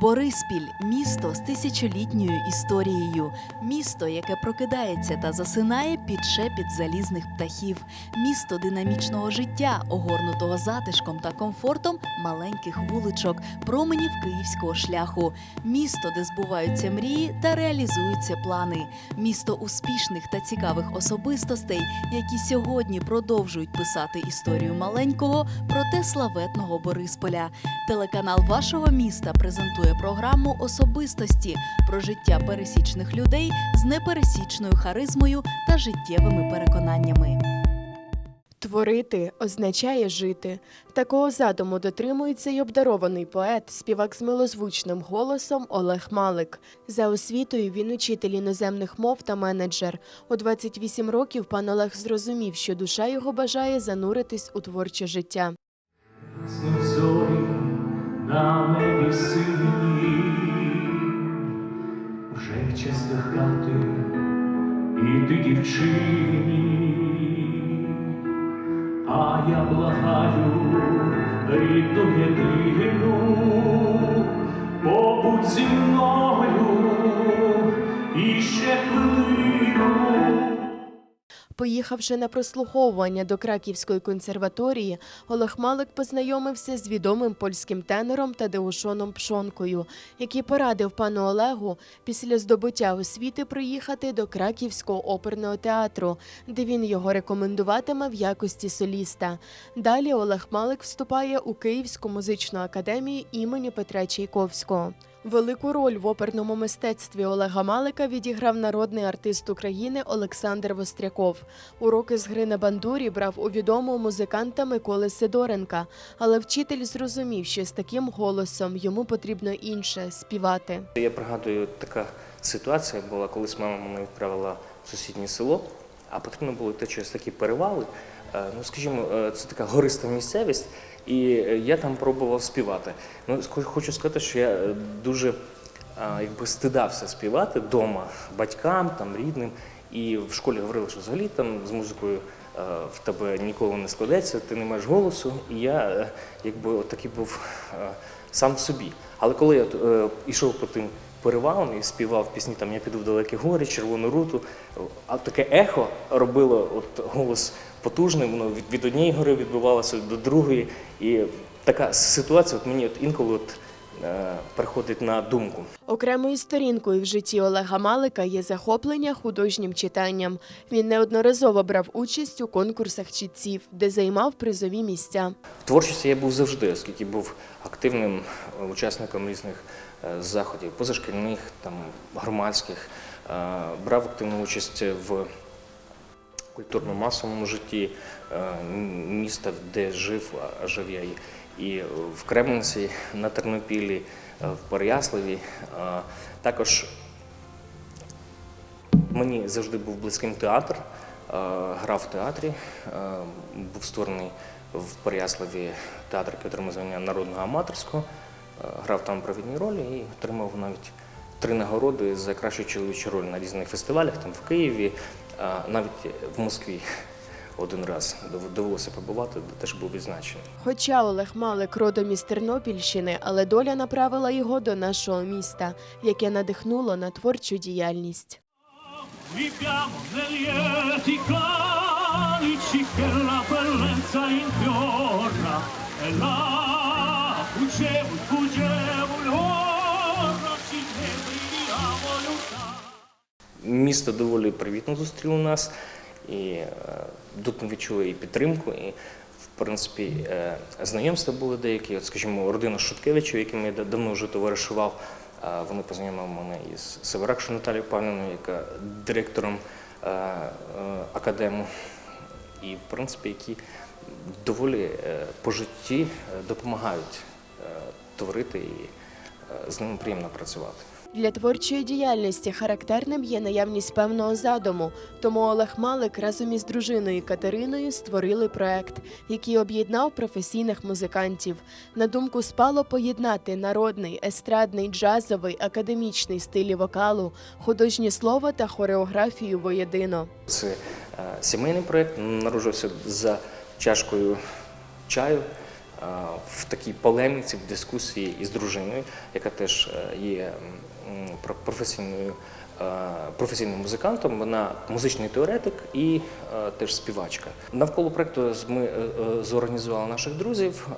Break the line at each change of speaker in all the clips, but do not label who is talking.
Бориспіль місто з тисячолітньою історією, місто, яке прокидається та засинає під шепіт залізних птахів, місто динамічного життя, огорнутого затишком та комфортом маленьких вуличок, променів київського шляху, місто, де збуваються мрії та реалізуються плани, місто успішних та цікавих особистостей, які сьогодні продовжують писати історію маленького, проте славетного Борисполя. Телеканал вашого міста презентує програму особистості про життя пересічних людей з непересічною харизмою та життєвими переконаннями.
Творити означає жити. Такого задуму дотримується й обдарований поет, співак з милозвучним голосом Олег Малик. За освітою він учитель іноземних мов та менеджер. У 28 років пан Олег зрозумів, що душа його бажає зануритись у творче життя.
На небі сині, вже час дихати, іди дівчині, а я благаю рідну єдину, побудь зі мною і ще хвилину.
Поїхавши на прослуховування до Краківської консерваторії, Олег Малик познайомився з відомим польським тенором Тадеушоном Пшонкою, який порадив пану Олегу після здобуття освіти приїхати до Краківського оперного театру, де він його рекомендуватиме в якості соліста. Далі Олег Малик вступає у Київську музичну академію імені Петра Чайковського. Велику роль в оперному мистецтві Олега Малика відіграв народний артист України Олександр Востряков. Уроки з гри на бандурі брав у відомого музиканта Миколи Сидоренка, але вчитель зрозумів, що з таким голосом йому потрібно інше співати.
Я пригадую, така ситуація була, колись мама мене відправила в сусіднє село, а потрібно було йти через такі перевали. Е, Ну, скажімо, е, це така гориста місцевість, і е, я там пробував співати. Ну, хочу сказати, що я е, дуже якби стидався співати вдома батькам, там, рідним. І в школі говорили, що взагалі там з музикою е, в тебе ніколи не складеться, ти не маєш голосу. І я якби такий був сам собі. Але коли я йшов по тим перевалам і співав пісні, там я піду в далекі гори, червону руту, а таке ехо робило от голос потужним, воно від, від однієї гори відбивалося до другої. І така ситуація от мені от інколи от, е, приходить на думку.
Окремою сторінкою в житті Олега Малика є захоплення художнім читанням. Він неодноразово брав участь у конкурсах читців, де займав призові місця.
В творчості я був завжди, оскільки був активним е, учасником різних заходів, позашкільних, там, громадських, Е, брав активну участь в культурно-масовому житті е, міста, де жив, а жив я і, в Кременці, на Тернопіллі, е, в Переяславі. Е, Також Мені завжди був близьким театр, е, грав в театрі, е, був створений в Переяславі театр, який отримав звання народного аматорського, е, грав там провідні ролі і отримав навіть три нагороди за кращу чоловічу роль на різних фестивалях, там в Києві, навіть в Москві один раз довелося побувати, де теж був відзначений.
Хоча Олег Малик родом із Тернопільщини, але доля направила його до нашого міста, яке надихнуло на творчу діяльність.
Viviamo negli eti calici che la bellezza infiora e là
Місто доволі привітно зустріло нас, і тут ми відчули і підтримку, і в принципі е, знайомства були деякі. От, скажімо, родина Шуткевичів, яким я давно вже товаришував. е, Вони познайомили мене із Северакшою Наталією Павлівною, яка директором академу, і в принципі, які доволі по житті допомагають творити і е, з ними приємно працювати.
Для творчої діяльності характерним є наявність певного задуму, тому Олег Малик разом із дружиною Катериною створили проект, який об'єднав професійних музикантів. На думку спало поєднати народний, естрадний, джазовий, академічний стилі вокалу, художнє слово та хореографію воєдино.
Це е, сімейний проєкт, народжувався за чашкою чаю. В такій полеміці, в дискусії із дружиною, яка теж е, є про- професійною. Е, Професійним музикантом, вона музичний теоретик і е, теж співачка. Навколо проекту ми е, зорганізували наших друзів.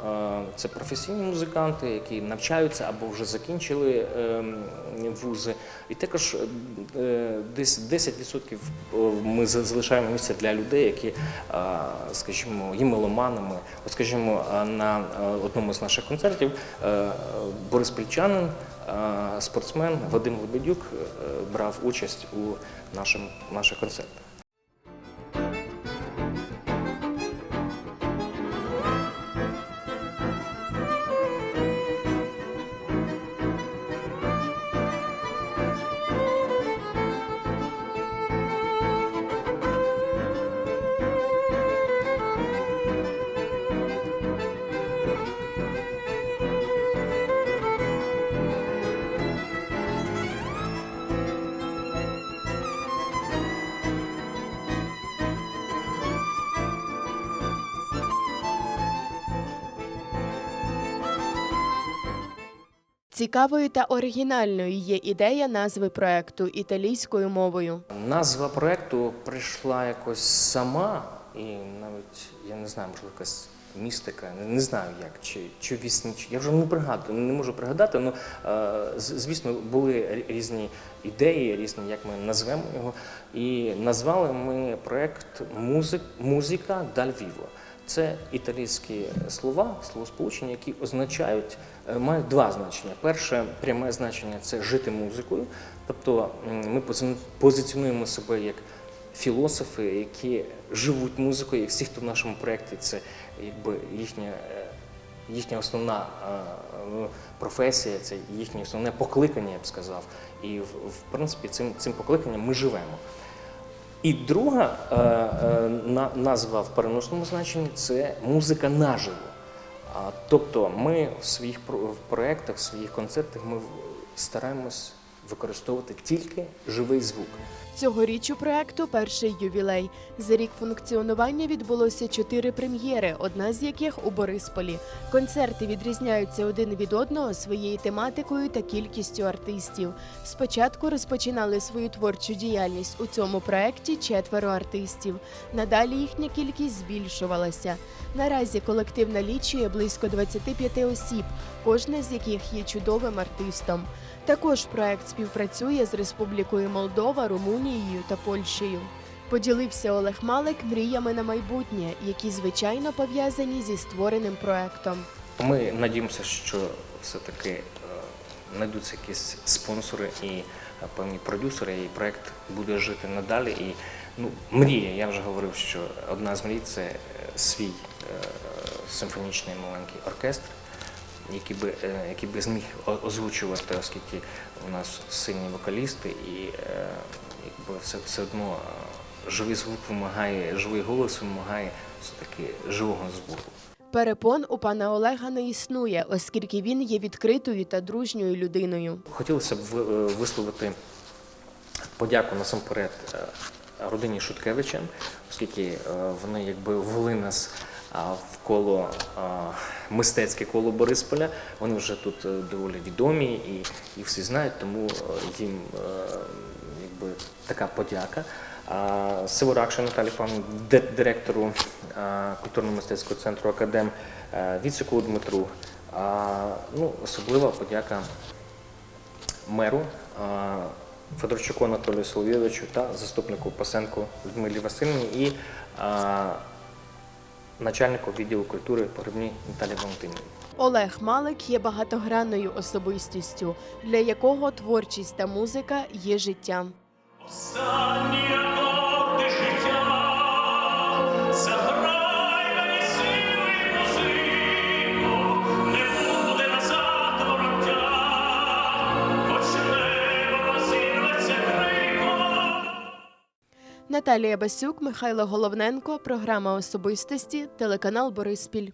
Це професійні музиканти, які навчаються або вже закінчили вузи. І також десь 10% ми залишаємо місце для людей, які, скажімо, є меломанами. От, скажімо, на одному з наших концертів Борис Пільчанин, спортсмен Вадим Лебедюк е, брав участь у нашим, наших концертах.
Цікавою та оригінальною є ідея назви проекту італійською мовою.
Назва проекту прийшла якось сама, і навіть я не знаю, можливо, якась містика, не, знаю як, чи, чи вісні, я вже не пригадую, не можу пригадати. але звісно, були різні ідеї, різні, як ми назвемо його. І назвали ми Музик, Музика даль Віво. Це італійські слова, словосполучення, які означають, е, мають два значення. Перше пряме значення це жити музикою. Тобто ми позиціонуємо себе як філософи, які живуть музикою, і всі, хто в нашому проєкті, це якби їхня, е, їхня основна е, ну, професія, це їхнє основне покликання, я б сказав. І в, принципі цим, цим покликанням ми живемо. І друга е, назва в переносному значенні це музика наживо. Тобто ми в своїх проєктах, в своїх концертах ми стараємось використовувати тільки живий звук.
Цьогоріч у проекту перший ювілей. За рік функціонування відбулося чотири прем'єри, одна з яких у Борисполі. Концерти відрізняються один від одного своєю тематикою та кількістю артистів. Спочатку розпочинали свою творчу діяльність у цьому проекті четверо артистів. Надалі їхня кількість збільшувалася. Наразі колектив налічує близько 25 осіб, кожна з яких є чудовим артистом. Також проект співпрацює з Республікою Молдова, Румунією та Польщею. Поділився Олег Малик мріями на майбутнє, які звичайно пов'язані зі створеним проектом.
Ми надіємося, що все-таки е, знайдуться якісь спонсори і е, певні продюсери, і проект буде жити надалі. І ну, мрія, я вже говорив, що одна з мрій це е, свій симфонічний маленький оркестр, який би, е, який би зміг озвучувати, оскільки у нас сильні вокалісти, і е, якби все, все одно е, живий звук вимагає, живий голос вимагає все-таки живого звуку.
Перепон у пана Олега не існує, оскільки він є відкритою та дружньою людиною.
Хотілося б висловити подяку насамперед родині Шуткевича, оскільки вони якби ввели нас в коло мистецьке коло Борисполя. Вони вже тут е, доволі відомі і, і всі знають, тому е, їм е, якби така подяка. Сиворакша Наталі Павлівні, директору культурно-мистецького центру Академ, Віцику Дмитру. Ну, особлива подяка меру Федорчуку Анатолію Соловйовичу та заступнику Пасенку Людмилі Васильівні і начальнику відділу культури Погребній Наталі Валентинівні.
Олег Малик є багатогранною особистістю, для якого творчість та музика є життям.
Останні
Наталія Басюк, Михайло Головненко, програма особистості, телеканал Бориспіль.